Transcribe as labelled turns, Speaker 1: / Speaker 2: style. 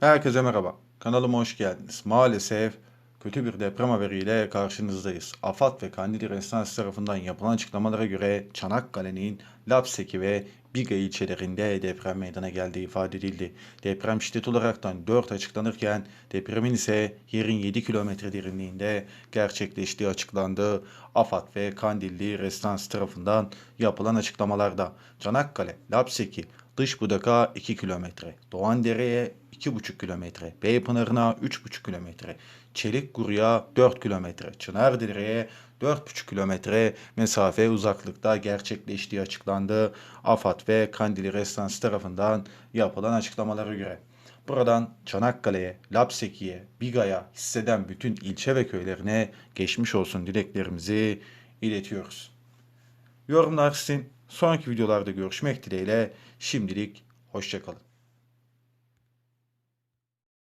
Speaker 1: Herkese merhaba. Kanalıma hoş geldiniz. Maalesef kötü bir deprem haberiyle karşınızdayız. AFAD ve Kandili Restansı tarafından yapılan açıklamalara göre Çanakkale'nin Lapseki ve Biga ilçelerinde deprem meydana geldiği ifade edildi. Deprem şiddet olaraktan 4 açıklanırken depremin ise yerin 7 kilometre derinliğinde gerçekleştiği açıklandı. AFAD ve Kandilli Restansı tarafından yapılan açıklamalarda Çanakkale, Lapseki, Dış Budak'a 2 kilometre, Doğandere'ye 2,5 kilometre, Beypınarı'na 3,5 kilometre, Çelikguru'ya 4 kilometre, Çınardere'ye 4,5 kilometre mesafe uzaklıkta gerçekleştiği açıklandı. AFAD ve Kandili Restansı tarafından yapılan açıklamalara göre. Buradan Çanakkale'ye, Lapseki'ye, Biga'ya hisseden bütün ilçe ve köylerine geçmiş olsun dileklerimizi iletiyoruz. Yorumlar sizin. Sonraki videolarda görüşmek dileğiyle şimdilik hoşçakalın.